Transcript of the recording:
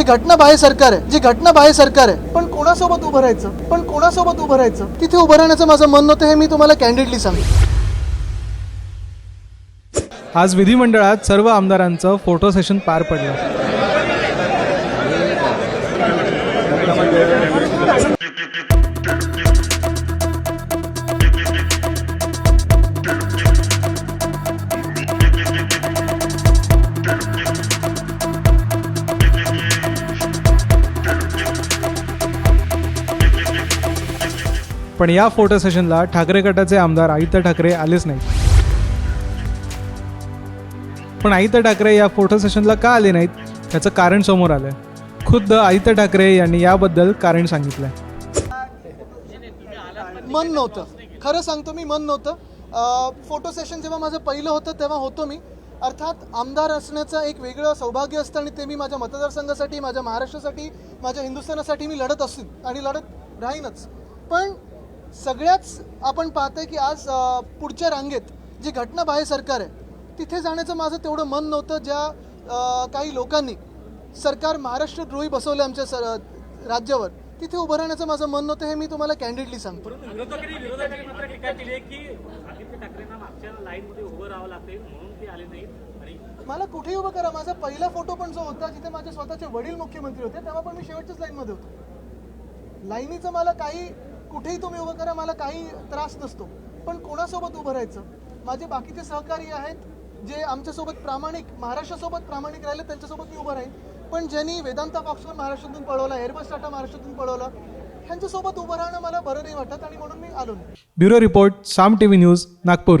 जी घटना बाह्य सरकार आहे जी घटना बाह्य सरकार आहे पण कोणासोबत उभं राहायचं? पण कोणासोबत उभं राहायचं? तिथे उभं राहण्याचं माझं मन नव्हतं हे मी तुम्हाला कॅन्डिडली सांगतो. आज विधिमंडळात सर्व आमदारांचं फोटो सेशन पार पडलं. पण या फोटो सेशनला ठाकरे गटाचे आमदार आदित्य ठाकरे आलेच नाहीत. पण आदित्य ठाकरे या फोटो सेशनला का आले नाहीत त्याचं कारण समोर आलं खुद्द आदित्य ठाकरे यांनी याबद्दल कारण सांगितलं मन नव्हतं. खरं सांगतो मी मन नव्हतं. फोटो सेशन जेव्हा माझं पहिलं होतं तेव्हा होतो मी. अर्थात आमदार असण्याचं एक वेगळं सौभाग्य असतं आणि ते मी माझ्या मतदारसंघासाठी माझ्या महाराष्ट्रासाठी माझ्या हिंदुस्थानासाठी मी लढत असेन. आणि लढत राहीनच. पण सगळ्याच आपण पाहतोय की आज पुढच्या रांगेत जी घटना बाह्य सरकार आहे तिथे जाण्याचं माझं तेवढं मन नव्हतं. ज्या काही लोकांनी सरकार महाराष्ट्रद्रोही बसवलं आमच्या सर राज्यावर तिथे उभं राहण्याचं माझं मन नव्हतं हे मी तुम्हाला कॅन्डिडली सांगतो. मला कुठेही उभं करा माझा पहिला फोटो पण जो होता जिथे माझे स्वतःचे वडील मुख्यमंत्री होते तेव्हा पण मी शेवटच्याच लाईनमध्ये होतो. लाईनीचं मला काही कुठेही तुम्ही उभं करा मला काही त्रास नसतो. पण कोणासोबत उभं राहायचं? माझे बाकीचे सहकारी आहेत जे आमच्यासोबत प्रामाणिक महाराष्ट्रासोबत प्रामाणिक राहिले त्यांच्यासोबत मी उभं राहीन. पण ज्यांनी वेदांता फॉक्सवर महाराष्ट्रातून पळवला एअरबस टाटा महाराष्ट्रातून पळवला ह्यांच्यासोबत उभं राहणं मला बरं नाही वाटत आणि म्हणून मी आलो bureau report Saam T V news Nagpur.